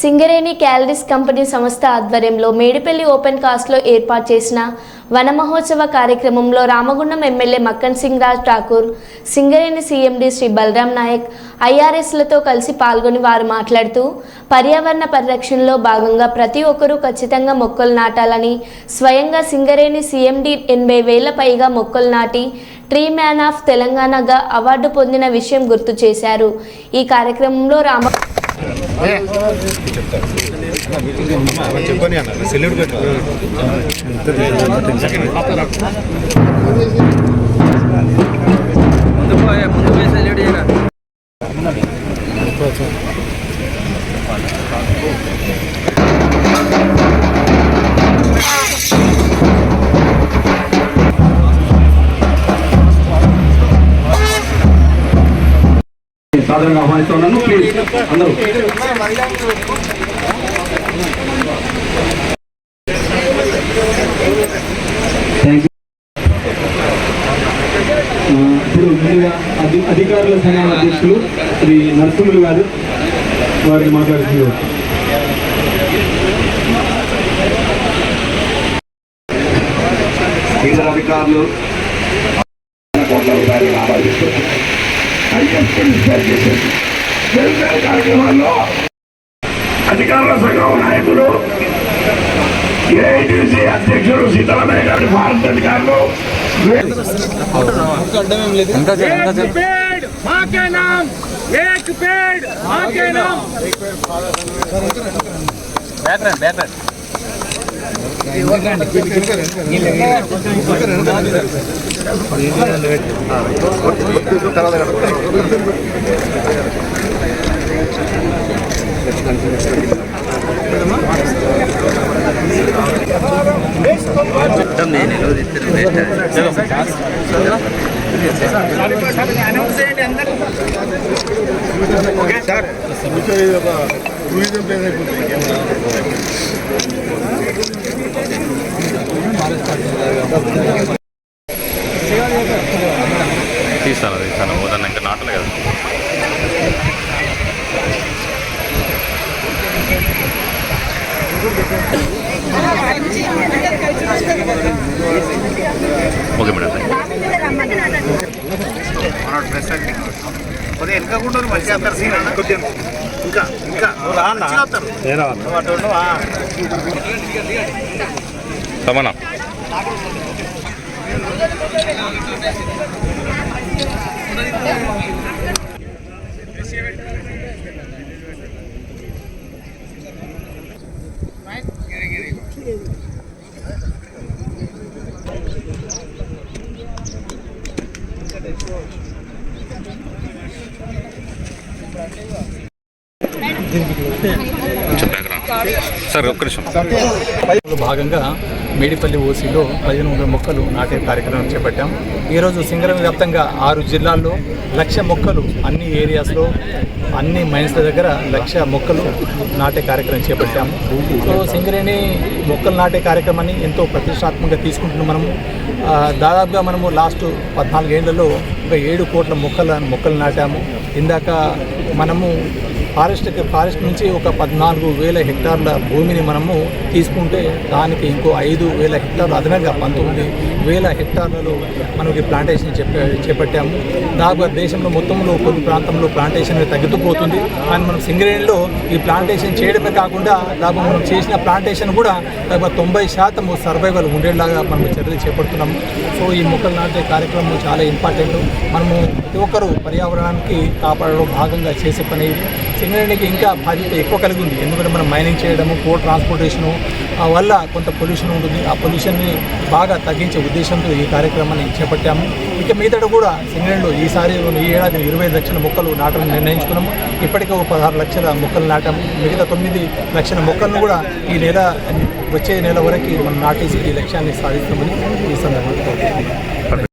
Singareni calories company సంస్థ ఆధ్వర్యంలో Medipalli open కాస్ట్లో ఏర్పాటు చేసిన వన మహోత్సవ కార్యక్రమంలో రామగుండం ఎమ్మెల్యే మక్కన్ సింగ్ రాజ్ ఠాకూర్ సింగరేణి సీఎండీ శ్రీ బలరాం నాయక్ ఐఆర్ఎస్లతో కలిసి పాల్గొని వారు మాట్లాడుతూ పర్యావరణ పరిరక్షణలో భాగంగా ప్రతి ఒక్కరూ ఖచ్చితంగా మొక్కలు నాటాలని స్వయంగా సింగరేణి సీఎండీ ఎనభై వేల పైగా మొక్కలు నాటి ట్రీ మ్యాన్ ఆఫ్ తెలంగాణగా అవార్డు పొందిన విషయం గుర్తు చేశారు. ఈ కార్యక్రమంలో రామ చెప్పని అన్న. సెల్యూట్ పెట్టు సాధారణంగా ఆహ్వానిస్తున్నాను. ప్లీజ్ అందరూ. ఇప్పుడు ముందుగా అధికారుల సంఘాల అధ్యక్షులు శ్రీ నరసింహులు గారు వారిని మాట్లాడుతున్నారు ఇతర అధికారులు కోట్ల రూపాయలు సంకల్పం చేసేసింది అధికారుల సంఘం నాయకులు ఏఐటీసీ అధ్యక్షుడు సీతారామయ్య గారి భారత అధికారులు బ్యాటర్ బ్యాటర్ మొత్తం నేను నిరోధిస్తాను చలో ఓకే సార్ టూరిజం ప్లేస్ అయిపోతుంది ఇంకా ఇంకా. మంచిగా వస్తారు. నువ్వు సార్ ఒక్క నిమిషం. భాగంగా మేడిపల్లి ఓసీలో పదిహేను వందల మొక్కలు నాటే కార్యక్రమం చేపట్టాం. ఈరోజు సింగరం వ్యాప్తంగా ఆరు జిల్లాల్లో లక్ష మొక్కలు అన్ని ఏరియాస్లో అన్ని మైన్స్ల దగ్గర లక్ష మొక్కలు నాటే కార్యక్రమం చేపట్టాము. సో సింగరేణి మొక్కలు నాటే కార్యక్రమాన్ని ఎంతో ప్రతిష్టాత్మకంగా తీసుకుంటున్నాం మనము. దాదాపుగా మనము లాస్ట్ పద్నాలుగేళ్ళలో ఒక ఏడు కోట్ల మొక్కల మొక్కలు నాటాము. ఇందాక మనము ఫారెస్ట్ ఫారెస్ట్ నుంచి ఒక పద్నాలుగు వేల హెక్టార్ల భూమిని మనము తీసుకుంటే దానికి ఇంకో ఐదు వేల హెక్టార్లు అదనంగా పంతొమ్మిది వేల హెక్టార్లలో మనకి ప్లాంటేషన్ చెప్ప చేపట్టాము. దాదాపు దేశంలో మొత్తంలో కొన్ని ప్రాంతంలో ప్లాంటేషన్ తగ్గుతుపోతుంది కానీ మనం సింగరేణిలో ఈ ప్లాంటేషన్ చేయడమే కాకుండా దాదాపు మనం చేసిన ప్లాంటేషన్ కూడా దాదాపు తొంభై శాతం సర్వైవల్ ఉండేలాగా మనం చర్యలు చేపడుతున్నాము. సో ఈ మొక్కలు నాటే కార్యక్రమం చాలా ఇంపార్టెంట్ మనము ప్రతి ఒక్కరూ పర్యావరణానికి కాపాడడం భాగంగా చేసే పని ఇది సింగరేణికి ఇంకా బాధ్యత ఎక్కువ కలిగి ఉంది ఎందుకంటే మనం మైనింగ్ చేయడము కోల్ ట్రాన్స్పోర్టేషను ఆ వల్ల కొంత పొల్యూషన్ ఉంటుంది. ఆ పొల్యూషన్ని బాగా తగ్గించే ఉద్దేశంతో ఈ కార్యక్రమాన్ని చేపట్టాము. ఇక మీదట కూడా సింగరేణిలో ఈసారి ఈ ఏడాది ఇరవై లక్షల మొక్కలు నాటాలని నిర్ణయించుకున్నాము. ఇప్పటికే ఒక పదహారు లక్షల మొక్కలు నాటాము. మిగతా తొమ్మిది లక్షల మొక్కలను కూడా ఈ నెల వచ్చే నెల వరకు మనం నాటేసి ఈ లక్ష్యాన్ని సాధిస్తామని ఈ సందర్భంగా